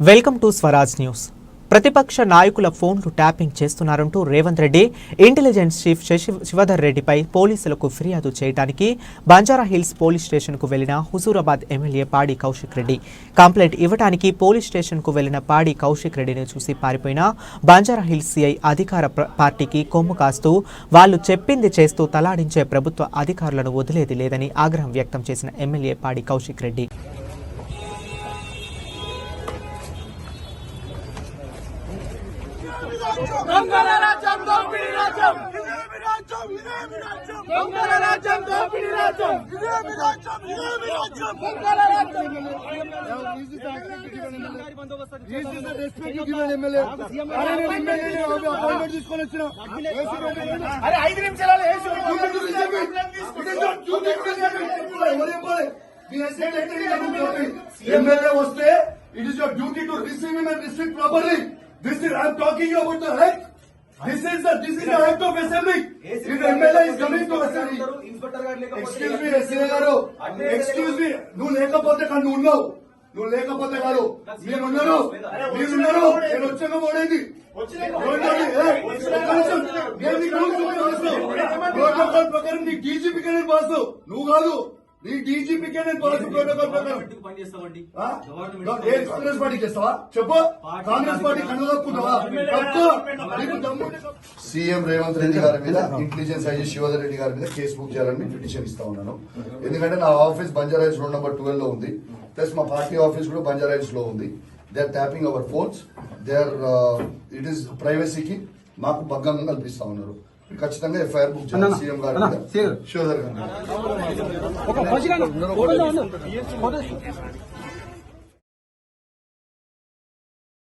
Welcome to Swaraj news. ప్రతిపక్ష నాయకుల ఫోన్లు ట్యాపింగ్ చేస్తున్నారంటూ రేవంత్ రెడ్డి ఇంటెలిజెన్స్ చీఫ్ శశి శివధర్ రెడ్డిపై పోలీసులకు ఫిర్యాదు చేయడానికి బంజారాహిల్స్ పోలీస్ స్టేషన్కు వెళ్ళిన హుజూరాబాద్ ఎమ్మెల్యే పాడి కౌశిక్ రెడ్డి. కంప్లైంట్ ఇవ్వడానికి పోలీస్ స్టేషన్కు వెళ్ళిన పాడి కౌశిక్ రెడ్డిని చూసి పారిపోయిన బంజారాహిల్స్ సిఐ అధికార పార్టీకి కొమ్ము కాస్తూ వాళ్ళు చెప్పింది చేస్తూ తలాడించే ప్రభుత్వ అధికారులను వదిలేది లేదని ఆగ్రహం వ్యక్తం చేసిన ఎమ్మెల్యే పాడి కౌశిక్ రెడ్డి. దొంగల రాజ్యం దోపిడీ రాజ్యం. దొంగల రాజ్యం ఇదేమి రాజ్యం దొంగల రాజ్యం దోపిడీ రాజ్యం. ఇదేమి రాజ్యం ఇదేమి రాజ్యం దొంగల రాజ్యం. అరే ఐదు నిమిషాలు ఎమ్మెల్యే వస్తే it is your duty to receive and receive properly this is I'm talking about the right this is the this is the right of assembly if MLA is coming to assembly excuse me SA గారు. Excuse me నువ్వు లేకపోతే కానీ నువ్వు ఉన్నావు. నువ్వు లేకపోతే కాదు. మీరున్నారు. మీరున్నారు. నేను వచ్చాక పోడేది ప్రకారం నీ డీజీపీకే నేను పాస్ నువ్వు కాదు. నీ డీజీపీకే నేను పాస్ ప్రోటోకాల్ ప్రకారం ఆ? ఏ కాంగ్రెస్ పార్టీ చేస్తావా? చెప్పు. కాంగ్రెస్ పార్టీ చెప్పు. సీఎం రేవంత్ రెడ్డి గారి మీద ఇంటెలిజెన్స్ ఐజీ శివధర్ రెడ్డి గారి మీద కేసు బుక్ చేయాలని పిటిషన్ ఇస్తా ఉన్నాను. ఎందుకంటే నా ఆఫీస్ బంజారాయిల్స్ రోడ్ నెంబర్ ట్వెల్వ్లో ఉంది. ప్లస్ మా పార్టీ ఆఫీస్ కూడా బంజారాయిల్స్లో ఉంది. They are tapping our phones they are it is ప్రైవసీకి మాకు భంగం కల్పిస్తా ఉన్నారు. ఖచ్చితంగా ఎఫ్ఐఆర్ బుక్ చేయాలి. సీఎం గారి శివధర్ గారి